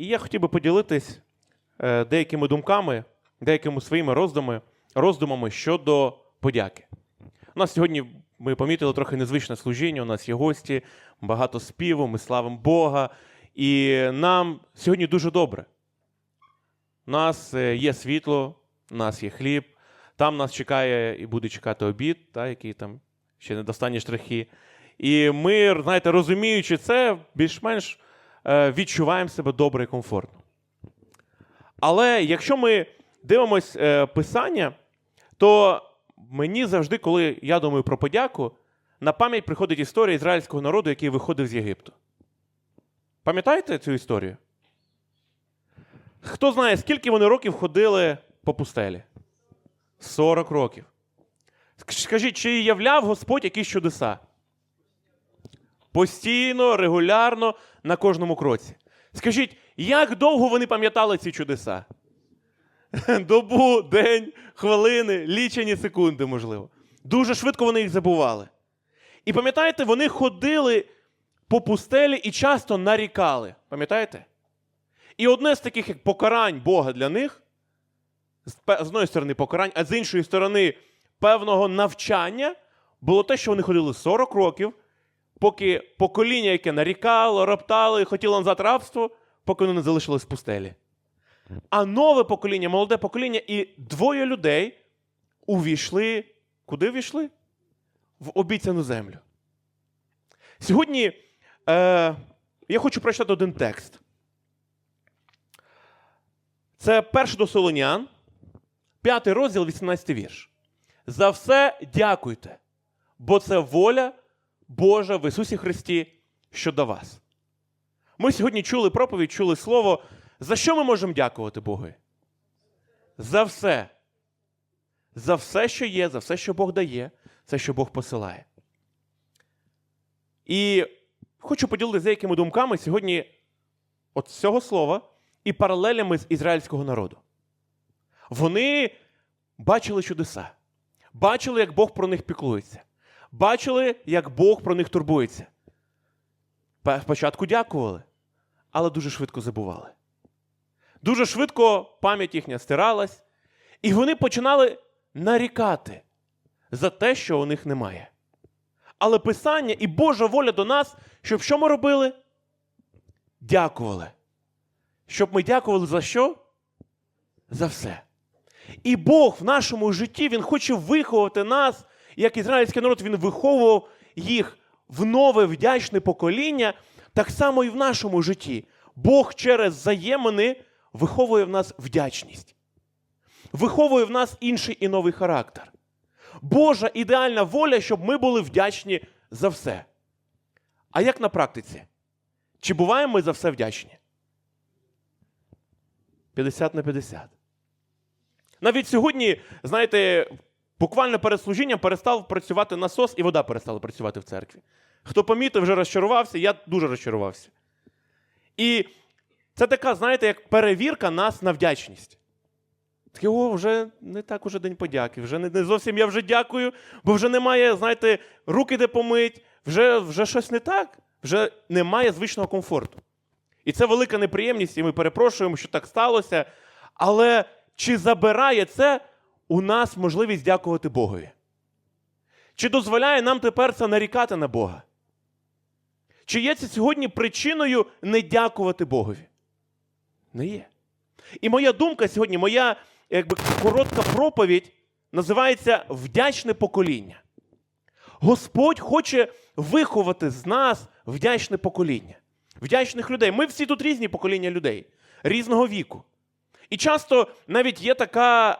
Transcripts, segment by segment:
І я хотів би поділитись е, деякими думками, деякими своїми роздумами, роздумами щодо подяки. У нас сьогодні ми помітили трохи незвичне служіння. У нас є гості, багато співу, ми славимо Бога. І нам сьогодні дуже добре. У нас е, є світло, у нас є хліб, там нас чекає і буде чекати обід, та, який там ще не достанні штрихи. І ми, знаєте, розуміючи це, більш-менш відчуваємо себе добре і комфортно. Але якщо ми дивимось е, писання, то мені завжди, коли я думаю про подяку, на пам'ять приходить історія ізраїльського народу, який виходив з Єгипту. Пам'ятаєте цю історію? Хто знає, скільки вони років ходили по пустелі? 40 років. Скажіть, чи являв Господь якісь чудеса? Постійно, регулярно, на кожному кроці. Скажіть, як довго вони пам'ятали ці чудеса? Добу, день, хвилини, лічені секунди, можливо. Дуже швидко вони їх забували. І пам'ятаєте, вони ходили по пустелі і часто нарікали. Пам'ятаєте? І одне з таких як покарань Бога для них, з одної сторони покарань, а з іншої сторони певного навчання, було те, що вони ходили 40 років, поки покоління, яке нарікало, роптало і хотіло назад рабство, поки вони не залишились в пустелі. А нове покоління, молоде покоління, і двоє людей увійшли. Куди ввійшли? В обіцяну землю. Сьогодні е, я хочу прочитати один текст. Це перший до Солонян, п'ятий розділ, 18 вірш. За все дякуйте, бо це воля Божа в Ісусі Христі щодо вас. Ми сьогодні чули проповідь, чули слово. За що ми можемо дякувати Богу? За все. За все, що є, за все, що Бог дає, це, що Бог посилає. І хочу поділитися деякими думками сьогодні от цього слова і паралелями з ізраїльського народу. Вони бачили чудеса, бачили, як Бог про них піклується, бачили, як Бог про них турбується. Спочатку дякували, але дуже швидко забували. Дуже швидко пам'ять їхня стиралась, і вони починали нарікати за те, що у них немає. Але Писання і Божа воля до нас, щоб що ми робили? Дякували. Щоб ми дякували за що? За все. І Бог в нашому житті Він хоче виховати нас, як ізраїльський народ, Він виховував їх в нове вдячне покоління, так само і в нашому житті. Бог через взаємини виховує в нас вдячність, виховує в нас інший і новий характер. Божа ідеальна воля, щоб ми були вдячні за все. А як на практиці? Чи буваємо ми за все вдячні? 50 на 50. Навіть сьогодні, знаєте, буквально перед служінням перестав працювати насос, і вода перестала працювати в церкві. Хто помітив, вже розчарувався, я дуже розчарувався. І це така, знаєте, як перевірка нас на вдячність. Таке, о, вже не так уже день подяки, вже не, не зовсім я вже дякую, бо вже немає, знаєте, руки де помить, вже, вже щось не так, вже немає звичного комфорту. І це велика неприємність, і ми перепрошуємо, що так сталося. Але чи забирає це у нас можливість дякувати Богові? Чи дозволяє нам тепер це нарікати на Бога? Чи є це сьогодні причиною не дякувати Богові? Не є. І моя думка сьогодні, моя якби, коротка проповідь називається Вдячне покоління. Господь хоче виховати з нас вдячне покоління, вдячних людей. Ми всі тут різні покоління людей, різного віку. І часто навіть є така,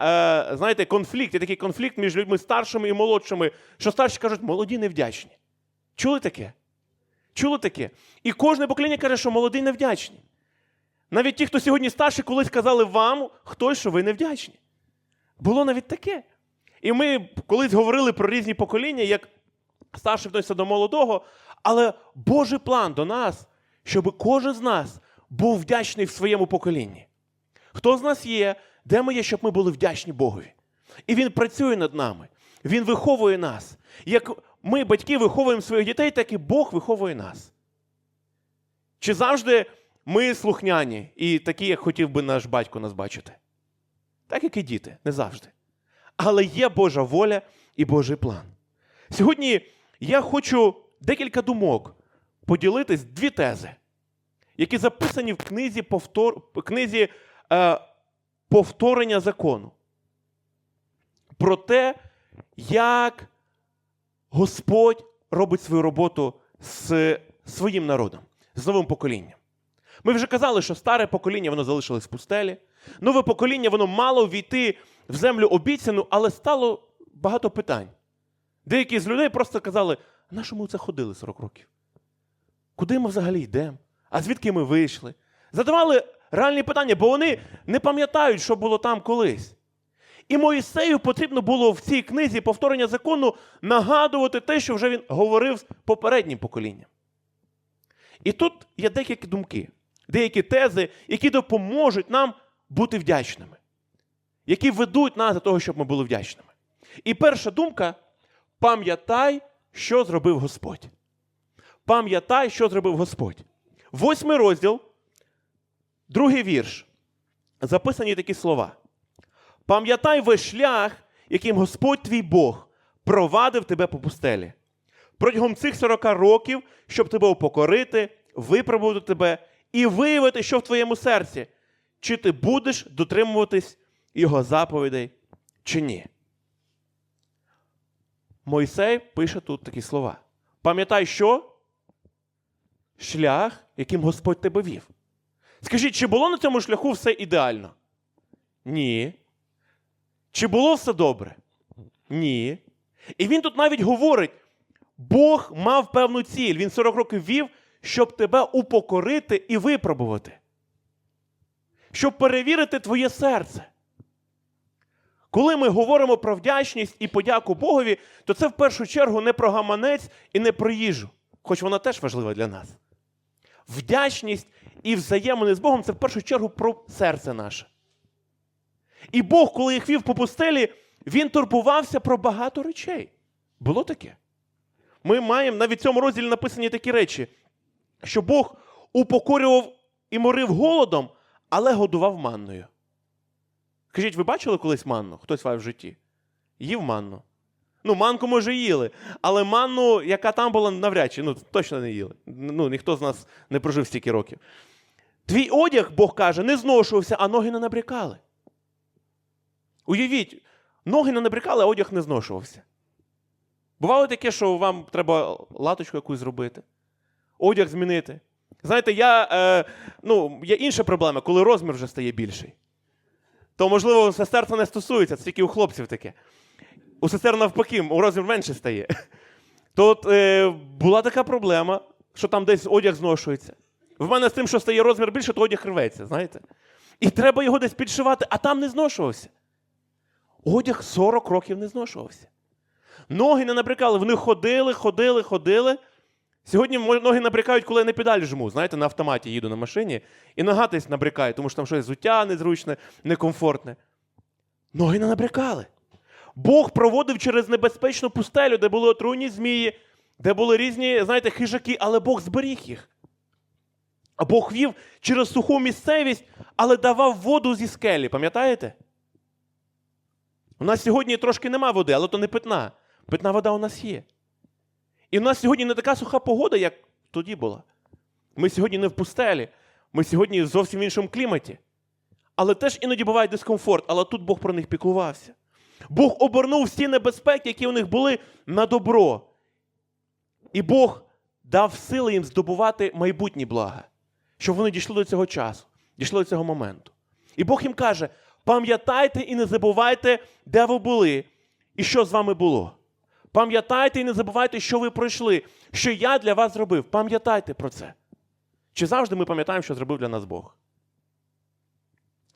е, знаєте, конфлікт, є такий конфлікт між людьми старшими і молодшими, що старші кажуть, молоді невдячні. Чули таке? Чули таке? І кожне покоління каже, що молоді невдячні. Навіть ті, хто сьогодні старші, колись казали вам хтось, що ви невдячні. Було навіть таке. І ми колись говорили про різні покоління, як старший відноситься до молодого, але Божий план до нас, щоб кожен з нас був вдячний в своєму поколінні. Хто з нас є, де ми є, щоб ми були вдячні Богові? І Він працює над нами, Він виховує нас. Як ми, батьки, виховуємо своїх дітей, так і Бог виховує нас. Чи завжди ми слухняні і такі, як хотів би наш батько нас бачити. Так як і діти, не завжди. Але є Божа воля і Божий план. Сьогодні я хочу декілька думок поділитись дві тези, які записані в книзі, повтор... книзі повторення закону. Про те, як Господь робить свою роботу з своїм народом, з новим поколінням. Ми вже казали, що старе покоління воно залишилось в пустелі. Нове покоління воно мало війти в землю обіцяну, але стало багато питань. Деякі з людей просто казали, на що ми це ходили 40 років? Куди ми взагалі йдемо? А звідки ми вийшли? Задавали реальні питання, бо вони не пам'ятають, що було там колись. І Моїсею потрібно було в цій книзі повторення закону нагадувати те, що вже він говорив з попереднім поколінням. І тут є деякі думки, деякі тези, які допоможуть нам бути вдячними, які ведуть нас до того, щоб ми були вдячними. І перша думка пам'ятай, що зробив Господь. Пам'ятай, що зробив Господь. Восьмий розділ, другий вірш. Записані такі слова. Пам'ятай весь шлях, яким Господь твій Бог провадив тебе по пустелі. Протягом цих 40 років, щоб тебе упокорити, випробувати тебе і виявити, що в твоєму серці, чи ти будеш дотримуватись його заповідей, чи ні. Мойсей пише тут такі слова. Пам'ятай, що? Шлях, яким Господь тебе вів. Скажіть, чи було на цьому шляху все ідеально? Ні. Чи було все добре? Ні. І він тут навіть говорить: Бог мав певну ціль. Він 40 років вів, щоб тебе упокорити і випробувати. Щоб перевірити твоє серце. Коли ми говоримо про вдячність і подяку Богові, то це в першу чергу не про гаманець і не про їжу, хоч вона теж важлива для нас. Вдячність і взаємини з Богом це в першу чергу про серце наше. І Бог, коли їх вів по пустелі, він турбувався про багато речей. Було таке. Ми маємо навіть в цьому розділі написані такі речі, що Бог упокорював і морив голодом, але годував манною. Скажіть, ви бачили колись манну? Хтось в житті? Їв манну. Ну, манку, може, їли, але манну, яка там була, навряд чи, ну, точно не їли. Ну, ніхто з нас не прожив стільки років. Твій одяг, Бог каже, не зношувався, а ноги не набрякали. Уявіть, ноги не набрякали, а одяг не зношувався. Бувало таке, що вам треба латочку якусь зробити, одяг змінити. Знаєте, я, е, ну, є інша проблема, коли розмір вже стає більший. То, можливо, сестер це не стосується, це тільки у хлопців таке. У сестер навпаки, у розмір менше стає. То от, е, була така проблема, що там десь одяг зношується. В мене з тим, що стає розмір більше, то одяг рветься, знаєте? І треба його десь підшивати, а там не зношувався. Одяг 40 років не зношувався. Ноги не набрякали, вони ходили, ходили, ходили. Сьогодні ноги набрякають, коли я не педаль жму. Знаєте, на автоматі їду на машині, і нога десь набрякає, тому що там щось зуття незручне, некомфортне. Ноги не набрякали. Бог проводив через небезпечну пустелю, де були отруйні змії, де були різні, знаєте, хижаки, але Бог зберіг їх. Бог вів через суху місцевість, але давав воду зі скелі, пам'ятаєте? У нас сьогодні трошки нема води, але то не питна. Питна вода у нас є. І у нас сьогодні не така суха погода, як тоді була. Ми сьогодні не в пустелі, ми сьогодні в зовсім іншому кліматі. Але теж іноді буває дискомфорт, але тут Бог про них піклувався. Бог обернув всі небезпеки, які у них були, на добро. І Бог дав сили їм здобувати майбутні блага, щоб вони дійшли до цього часу, дійшли до цього моменту. І Бог їм каже: пам'ятайте і не забувайте, де ви були і що з вами було. Пам'ятайте і не забувайте, що ви пройшли, що я для вас зробив. Пам'ятайте про це. Чи завжди ми пам'ятаємо, що зробив для нас Бог?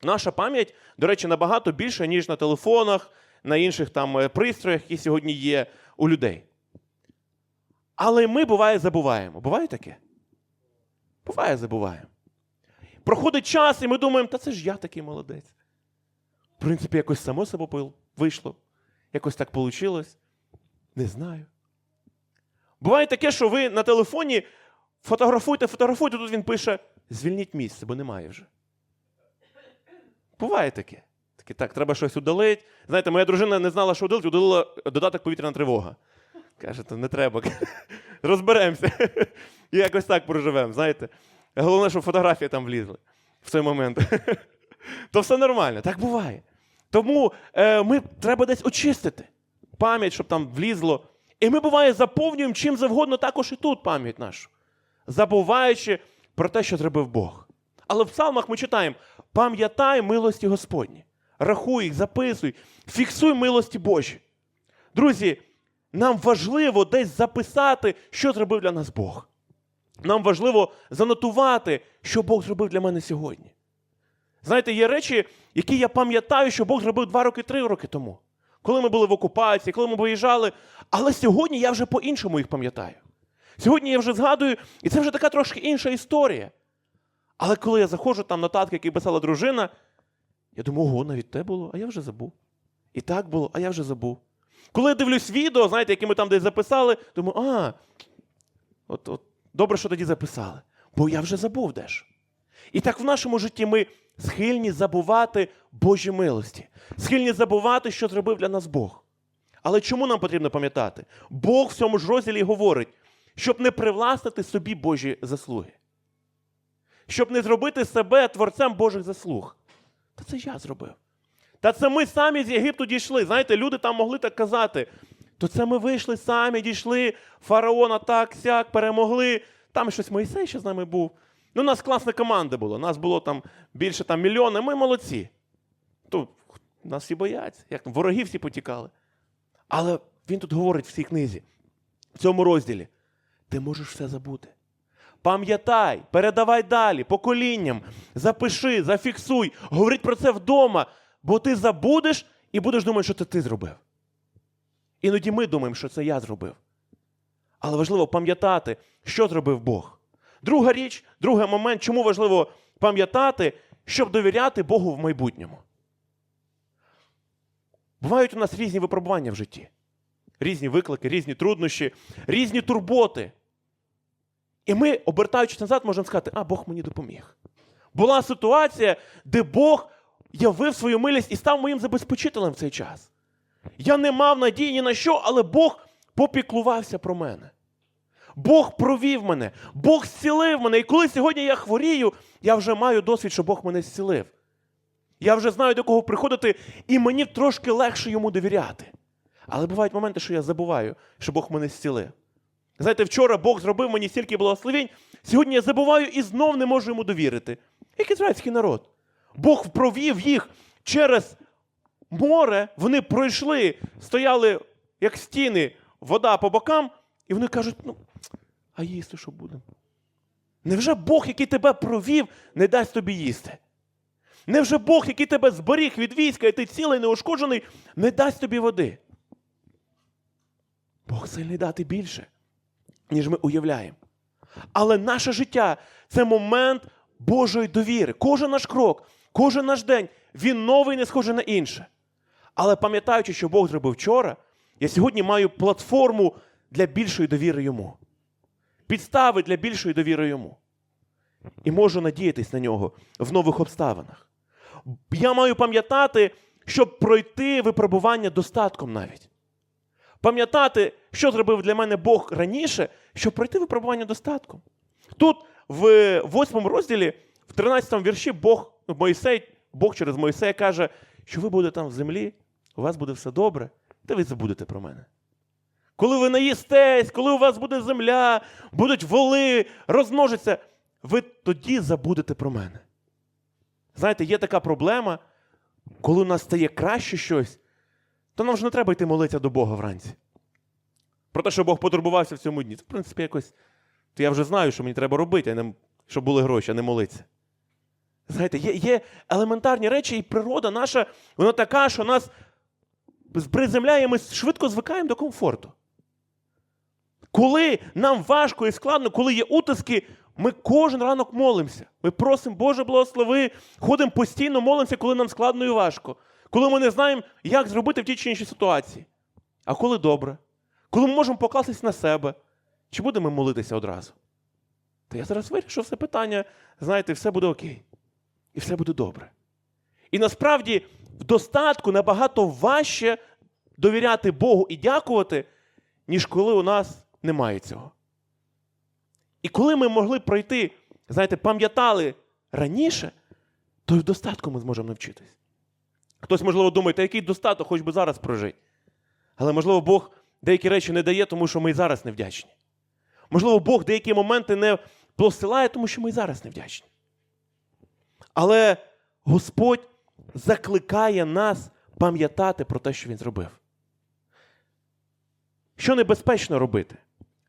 Наша пам'ять, до речі, набагато більша, ніж на телефонах, на інших там е, пристроях, які сьогодні є у людей. Але ми буває забуваємо. Буває таке? Буває, забуваємо. Проходить час, і ми думаємо, та це ж я такий молодець. В принципі, якось само собою вийшло. Якось так вийшло. Не знаю. Буває таке, що ви на телефоні фотографуєте, фотографуєте, тут він пише звільніть місце, бо немає вже. Буває таке. Таке, так, треба щось удалити. Знаєте, моя дружина не знала, що удалити, удалила додаток повітряна тривога. Каже, то не треба. Розберемося. І якось так проживемо, знаєте. Головне, щоб фотографії там влізли в цей момент. То все нормально, так буває. Тому е, ми треба десь очистити пам'ять, щоб там влізло. І ми буває заповнюємо чим завгодно, також і тут пам'ять нашу, забуваючи про те, що зробив Бог. Але в псалмах ми читаємо: пам'ятай милості Господні, рахуй їх, записуй, фіксуй милості Божі. Друзі, нам важливо десь записати, що зробив для нас Бог. Нам важливо занотувати, що Бог зробив для мене сьогодні. Знаєте, є речі, які я пам'ятаю, що Бог зробив два роки, три роки тому, коли ми були в окупації, коли ми виїжджали. Але сьогодні я вже по-іншому їх пам'ятаю. Сьогодні я вже згадую, і це вже така трошки інша історія. Але коли я заходжу там нотатки, які писала дружина, я думаю, ого, навіть те було, а я вже забув. І так було, а я вже забув. Коли я дивлюсь відео, знаєте, які ми там десь записали, думаю, а, от, от, добре, що тоді записали, бо я вже забув дещо. І так в нашому житті ми схильні забувати Божі милості, схильні забувати, що зробив для нас Бог. Але чому нам потрібно пам'ятати? Бог в цьому ж розділі говорить, щоб не привласнити собі Божі заслуги, щоб не зробити себе творцем Божих заслуг. Та це я зробив. Та це ми самі з Єгипту дійшли. Знаєте, люди там могли так казати. То це ми вийшли самі, дійшли, фараона так, сяк, перемогли. Там щось Моїсей ще з нами був. Ну, у нас класна команда була. Нас було там більше там, мільйона, ми молодці. То нас всі бояться, як там, вороги всі потікали. Але він тут говорить в цій книзі, в цьому розділі: ти можеш все забути. Пам'ятай, передавай далі, поколінням, запиши, зафіксуй, говоріть про це вдома, бо ти забудеш і будеш думати, що це ти зробив. Іноді ми думаємо, що це я зробив. Але важливо пам'ятати, що зробив Бог. Друга річ, другий момент, чому важливо пам'ятати, щоб довіряти Богу в майбутньому. Бувають у нас різні випробування в житті, різні виклики, різні труднощі, різні турботи. І ми, обертаючись назад, можемо сказати, а Бог мені допоміг. Була ситуація, де Бог явив свою милість і став моїм забезпечителем в цей час. Я не мав надії ні на що, але Бог попіклувався про мене. Бог провів мене, Бог зцілив мене. І коли сьогодні я хворію, я вже маю досвід, що Бог мене зцілив. Я вже знаю, до кого приходити, і мені трошки легше йому довіряти. Але бувають моменти, що я забуваю, що Бог мене зцілив. Знаєте, вчора Бог зробив мені стільки благословень, сьогодні я забуваю і знов не можу йому довірити. Як ізраїльський народ. Бог провів їх через море, вони пройшли, стояли як стіни, вода по бокам, і вони кажуть: ну, а їсти що будемо? Невже Бог, який тебе провів, не дасть тобі їсти? Невже Бог, який тебе зберіг від війська, і ти цілий неушкоджений, не дасть тобі води? Бог сильний дати більше, ніж ми уявляємо. Але наше життя це момент Божої довіри. Кожен наш крок, кожен наш день, він новий, не схожий на інше. Але пам'ятаючи, що Бог зробив вчора, я сьогодні маю платформу для більшої довіри йому. Підстави для більшої довіри йому. І можу надіятись на нього в нових обставинах. Я маю пам'ятати, щоб пройти випробування достатком навіть. Пам'ятати, що зробив для мене Бог раніше, щоб пройти випробування достатком. Тут, в восьмому розділі, в 13 вірші, Бог, Мойсей, Бог через Мойсея каже, що ви будете там в землі, у вас буде все добре, та ви забудете про мене. Коли ви наїстесь, коли у вас буде земля, будуть воли, розмножаться, ви тоді забудете про мене. Знаєте, є така проблема, коли у нас стає краще щось, то нам вже не треба йти молитися до Бога вранці. Про те, що Бог потурбувався в цьому дні. Це, в принципі, якось. То я вже знаю, що мені треба робити, а не, щоб були гроші, а не молитися. Знаєте, є, є елементарні речі, і природа наша, вона така, що нас приземляє, ми швидко звикаємо до комфорту. Коли нам важко і складно, коли є утиски, ми кожен ранок молимося. Ми просимо, Боже, благослови, ходимо постійно, молимося, коли нам складно і важко. Коли ми не знаємо, як зробити в тій чи іншій ситуації. А коли добре, коли ми можемо покластись на себе, чи будемо молитися одразу? Та я зараз вирішу все питання, знаєте, все буде окей. І все буде добре. І насправді в достатку набагато важче довіряти Богу і дякувати, ніж коли у нас немає цього. І коли ми могли пройти, знаєте, пам'ятали раніше, то й в достатку ми зможемо навчитись. Хтось, можливо, думає, та який достаток, хоч би зараз прожити. Але, можливо, Бог деякі речі не дає, тому що ми і зараз не вдячні. Можливо, Бог деякі моменти не посилає, тому що ми і зараз не вдячні. Але Господь закликає нас пам'ятати про те, що Він зробив. Що небезпечно робити?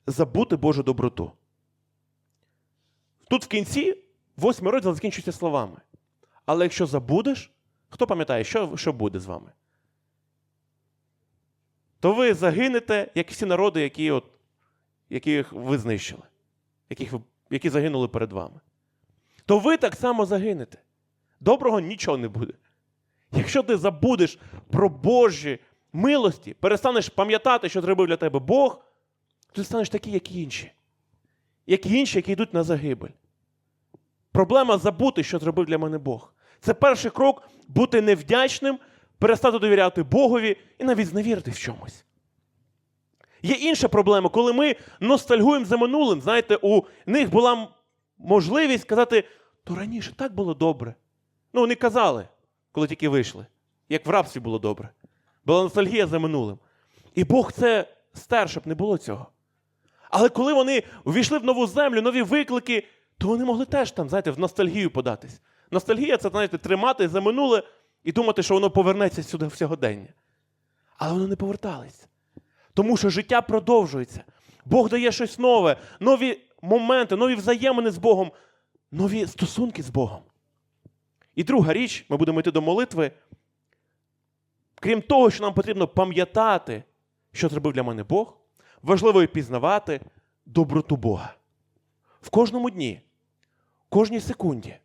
Забути Божу доброту. Тут в кінці восьмий розділ закінчується словами. Але якщо забудеш, хто пам'ятає, що, що буде з вами? То ви загинете, як всі народи, які, от, яких ви знищили, яких ви, які загинули перед вами. То ви так само загинете. Доброго нічого не буде. Якщо ти забудеш про Божі милості, перестанеш пам'ятати, що зробив для тебе Бог, ти станеш такий, як інші. Як і інші, які йдуть на загибель. Проблема забути, що зробив для мене Бог. Це перший крок бути невдячним, перестати довіряти Богові і навіть зневірити в чомусь. Є інша проблема, коли ми ностальгуємо за минулим. Знаєте, у них була можливість сказати, то раніше так було добре. Ну, вони казали, коли тільки вийшли, як в рабстві було добре. Була ностальгія за минулим. І Бог це стер, щоб не було цього. Але коли вони увійшли в нову землю, нові виклики, то вони могли теж там, знаєте, в ностальгію податись. Ностальгія це, знаєте, тримати за минуле і думати, що воно повернеться сюди в сьогодення. Але воно не поверталось. Тому що життя продовжується. Бог дає щось нове, нові моменти, нові взаємини з Богом, нові стосунки з Богом. І друга річ, ми будемо йти до молитви. Крім того, що нам потрібно пам'ятати, що зробив для мене Бог, важливо і пізнавати доброту Бога. В кожному дні, в кожній секунді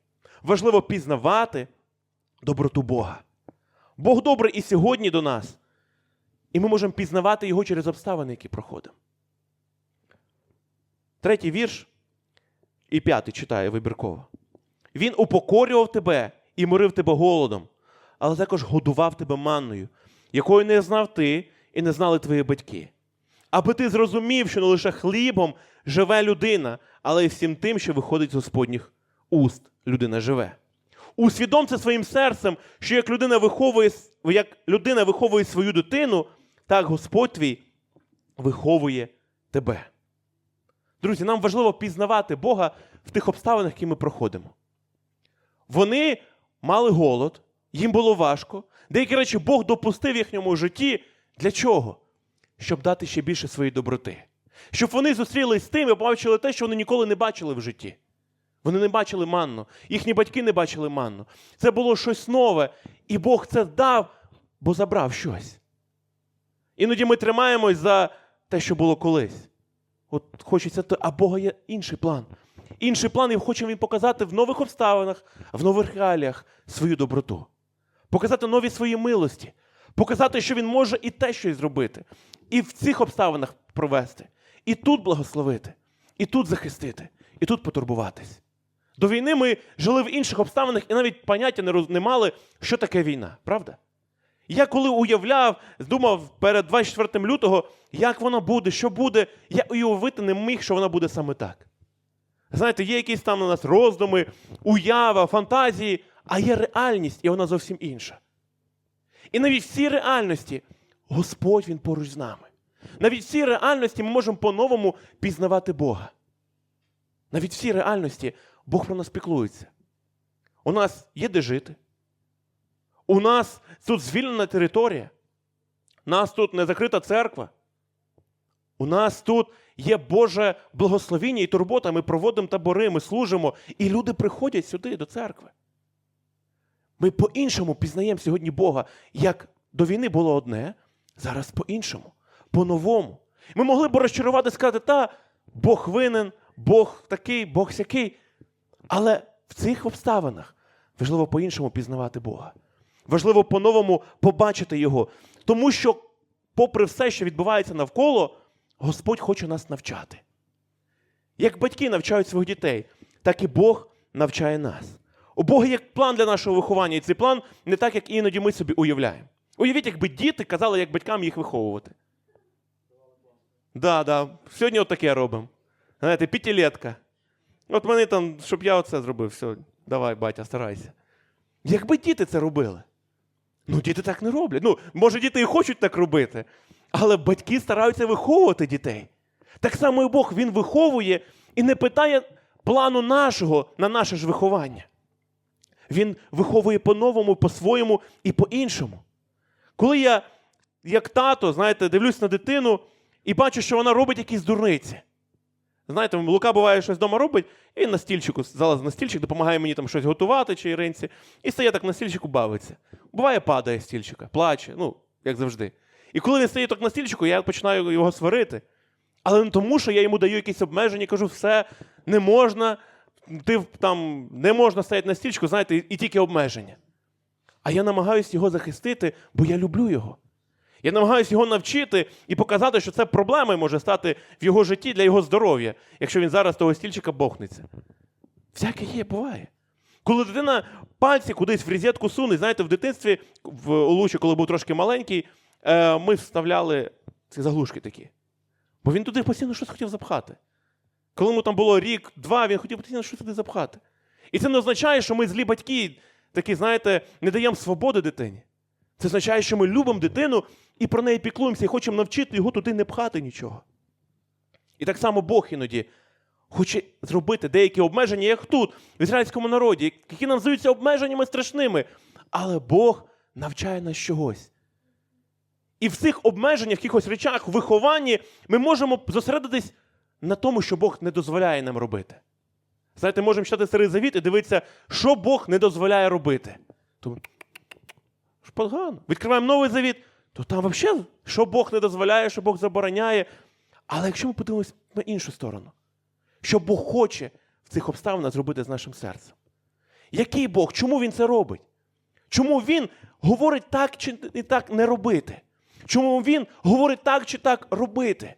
важливо пізнавати доброту Бога. Бог добрий і сьогодні до нас, і ми можемо пізнавати Його через обставини, які проходимо. Третій вірш і п'ятий читає вибірково. Він упокорював тебе і морив тебе голодом, але також годував тебе манною, якої не знав ти і не знали твої батьки. Аби ти зрозумів, що не лише хлібом живе людина, але й всім тим, що виходить з Господніх уст людина живе. Усвідом це своїм серцем, що як людина виховує, як людина виховує свою дитину, так Господь твій виховує тебе. Друзі, нам важливо пізнавати Бога в тих обставинах, які ми проходимо. Вони мали голод, їм було важко. Деякі речі Бог допустив в їхньому житті. Для чого? Щоб дати ще більше своєї доброти. Щоб вони зустрілись з тим і побачили те, що вони ніколи не бачили в житті. Вони не бачили манну, їхні батьки не бачили манну. Це було щось нове, і Бог це дав, бо забрав щось. Іноді ми тримаємось за те, що було колись. От хочеться, а Бога є інший план. Інший план, і хоче він показати в нових обставинах, в нових реаліях свою доброту. Показати нові свої милості, показати, що він може і те щось зробити, і в цих обставинах провести, і тут благословити, і тут захистити, і тут потурбуватись. До війни ми жили в інших обставинах і навіть поняття не, роз- не мали, що таке війна, правда? Я коли уявляв, думав перед 24 лютого, як вона буде, що буде, я уявити не міг, що вона буде саме так. Знаєте, є якісь там у нас роздуми, уява, фантазії, а є реальність, і вона зовсім інша. І навіть в цій реальності Господь Він поруч з нами. Навіть в цій реальності ми можемо по-новому пізнавати Бога. Навіть в цій реальності Бог про нас піклується. У нас є де жити. У нас тут звільнена територія. Нас тут не закрита церква. У нас тут є Боже благословіння і турбота. Ми проводимо табори, ми служимо, і люди приходять сюди, до церкви. Ми по-іншому пізнаємо сьогодні Бога, як до війни було одне, зараз по-іншому, по-новому. Ми могли б розчарувати, сказати, та Бог винен, Бог такий, Бог сякий. Але в цих обставинах важливо по-іншому пізнавати Бога. Важливо по-новому побачити Його. Тому що, попри все, що відбувається навколо, Господь хоче нас навчати. Як батьки навчають своїх дітей, так і Бог навчає нас. У Бога є план для нашого виховання, і цей план не так, як іноді ми собі уявляємо. Уявіть, якби діти казали, як батькам їх виховувати. Да, да. Сьогодні от робимо. Знаєте, п'ятилетка. От вони там, щоб я оце зробив, все, давай, батя, старайся. Якби діти це робили. Ну, діти так не роблять. Ну, може, діти і хочуть так робити, але батьки стараються виховувати дітей. Так само і Бог Він виховує і не питає плану нашого на наше ж виховання. Він виховує по-новому, по-своєму і по-іншому. Коли я, як тато, знаєте, дивлюсь на дитину і бачу, що вона робить якісь дурниці. Знаєте, Лука буває щось вдома робить, і на стільчику залазить на стільчик, допомагає мені там щось готувати чи Іринці, і стає так на стільчику бавиться. Буває, падає стільчика, плаче, ну, як завжди. І коли він стає так на стільчику, я починаю його сварити. Але не тому, що я йому даю якісь обмеження, кажу, все, не можна, ти там не можна стояти на стільчику, знаєте, і, тільки обмеження. А я намагаюся його захистити, бо я люблю його. Я намагаюся його навчити і показати, що це проблемою може стати в його житті для його здоров'я, якщо він зараз того стільчика бохнеться. Всяке є, буває. Коли дитина пальці кудись в різетку суне, знаєте, в дитинстві, в Лучі, коли був трошки маленький, ми вставляли ці заглушки такі. Бо він туди постійно щось хотів запхати. Коли йому там було рік-два, він хотів постійно щось туди запхати. І це не означає, що ми злі батьки, такі, знаєте, не даємо свободи дитині. Це означає, що ми любимо дитину і про неї піклуємося і хочемо навчити його туди не пхати нічого. І так само Бог іноді хоче зробити деякі обмеження, як тут, в ізраїльському народі, які нам здаються обмеженнями страшними. Але Бог навчає нас чогось. І в цих обмеженнях, в якихось речах, в вихованні, ми можемо зосередитись на тому, що Бог не дозволяє нам робити. Знаєте, можемо читати старий завіт і дивитися, що Бог не дозволяє робити. То ж погано. Відкриваємо новий завіт, то там взагалі, що Бог не дозволяє, що Бог забороняє. Але якщо ми подивимося на іншу сторону, що Бог хоче в цих обставинах зробити з нашим серцем? Який Бог? Чому Він це робить? Чому Він говорить так чи не так не робити? Чому Він говорить так чи так робити?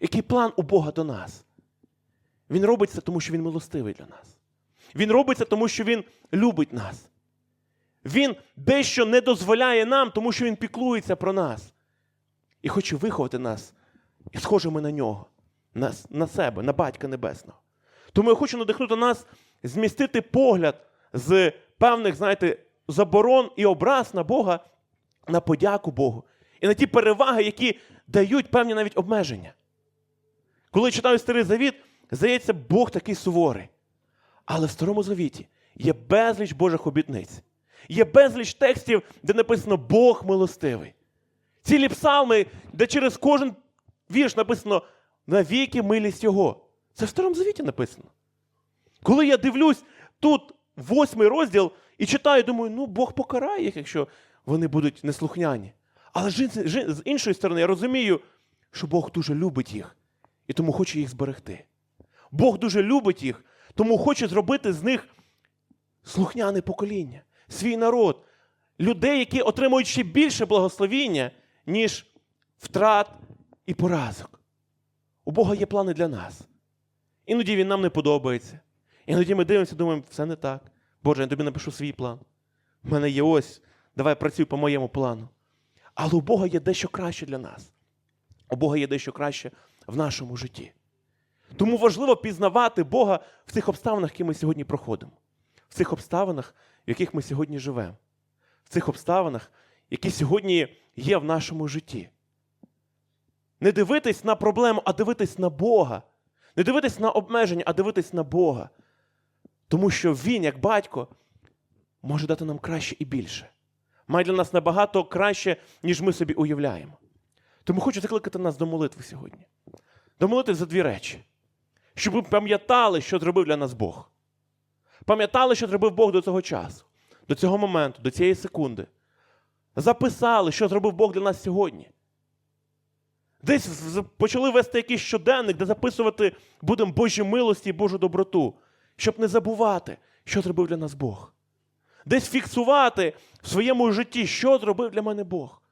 Який план у Бога до нас? Він робить це, тому що Він милостивий для нас. Він робить це, тому що Він любить нас. Він дещо не дозволяє нам, тому що Він піклується про нас. І хоче виховати нас і схожими на нього, на, на себе, на Батька Небесного. Тому я хочу надихнути нас змістити погляд з певних, знаєте, заборон і образ на Бога на подяку Богу і на ті переваги, які дають певні навіть обмеження. Коли читаю старий завіт, здається, Бог такий суворий. Але в старому завіті є безліч Божих обітниць. Є безліч текстів, де написано Бог милостивий. Цілі псалми, де через кожен вірш написано навіки милість Його. Це в старому завіті написано. Коли я дивлюсь тут восьмий розділ і читаю, думаю, ну Бог покарає їх, якщо вони будуть неслухняні. Але з іншої сторони, я розумію, що Бог дуже любить їх і тому хоче їх зберегти. Бог дуже любить їх, тому хоче зробити з них слухняне покоління, свій народ, людей, які отримують ще більше благословіння, ніж втрат і поразок. У Бога є плани для нас. Іноді він нам не подобається. Іноді ми дивимося, думаємо, все не так. Боже, я тобі напишу свій план. У мене є ось, давай працюй по моєму плану. Але у Бога є дещо краще для нас. У Бога є дещо краще в нашому житті. Тому важливо пізнавати Бога в цих обставинах, які ми сьогодні проходимо, в цих обставинах, в яких ми сьогодні живемо, в цих обставинах, які сьогодні є в нашому житті. Не дивитись на проблему, а дивитись на Бога. Не дивитись на обмеження, а дивитись на Бога. Тому що Він, як батько, може дати нам краще і більше. Має для нас набагато краще, ніж ми собі уявляємо. Тому хочу закликати нас до молитви сьогодні. До молитви за дві речі. Щоб ми пам'ятали, що зробив для нас Бог. Пам'ятали, що зробив Бог до цього часу, до цього моменту, до цієї секунди. Записали, що зробив Бог для нас сьогодні. Десь почали вести якийсь щоденник, де записувати будемо Божі милості і Божу доброту, щоб не забувати, що зробив для нас Бог. Десь фіксувати в своєму житті, що зробив для мене Бог.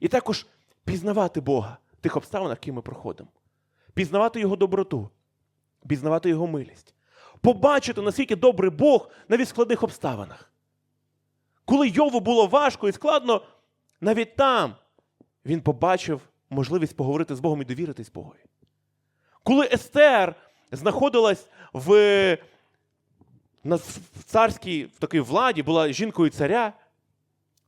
І також пізнавати Бога в тих обставинах, які ми проходимо. Пізнавати Його доброту, пізнавати Його милість, побачити, наскільки добрий Бог навіть в складних обставинах. Коли Йову було важко і складно, навіть там він побачив можливість поговорити з Богом і довіритись Богові. Коли Естер знаходилась в, на, царській такій владі, була жінкою царя,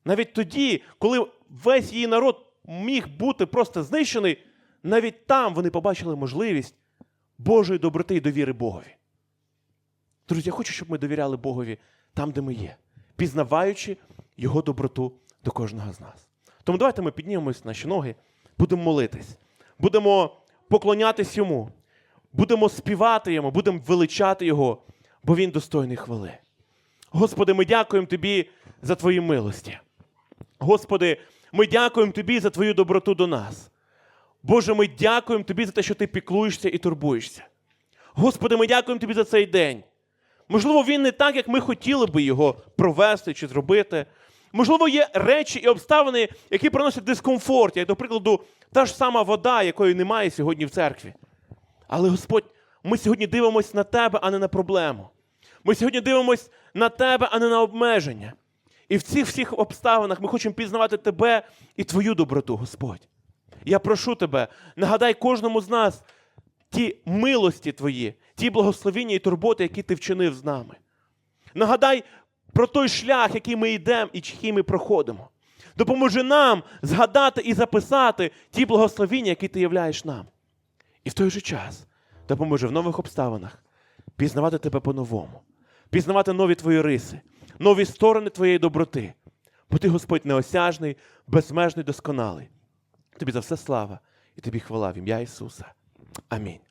навіть тоді, коли весь її народ міг бути просто знищений, навіть там вони побачили можливість Божої доброти і довіри Богові. Друзі, я хочу, щоб ми довіряли Богові там, де ми є, пізнаваючи Його доброту до кожного з нас. Тому давайте ми піднімемось на наші ноги, будемо молитись, будемо поклонятись Йому, будемо співати Йому, будемо величати Його, бо Він достойний хвали. Господи, ми дякуємо Тобі за Твої милості. Господи, ми дякуємо Тобі за Твою доброту до нас. Боже, ми дякуємо Тобі за те, що Ти піклуєшся і турбуєшся. Господи, ми дякуємо Тобі за цей день. Можливо, він не так, як ми хотіли би його провести чи зробити. Можливо, є речі і обставини, які приносять дискомфорт, як, до прикладу, та ж сама вода, якої немає сьогодні в церкві. Але Господь, ми сьогодні дивимося на Тебе, а не на проблему. Ми сьогодні дивимося на Тебе, а не на обмеження. І в цих всіх обставинах ми хочемо пізнавати Тебе і Твою доброту, Господь. Я прошу Тебе, нагадай кожному з нас ті милості Твої, ті благословіння і турботи, які Ти вчинив з нами. Нагадай про той шлях, який ми йдемо і який ми проходимо. Допоможи нам згадати і записати ті благословіння, які ти являєш нам. І в той же час допоможи в нових обставинах пізнавати тебе по-новому, пізнавати нові твої риси, нові сторони твоєї доброти. Бо ти, Господь, неосяжний, безмежний, досконалий. Тобі за все слава і тобі хвала в ім'я Ісуса. Амінь.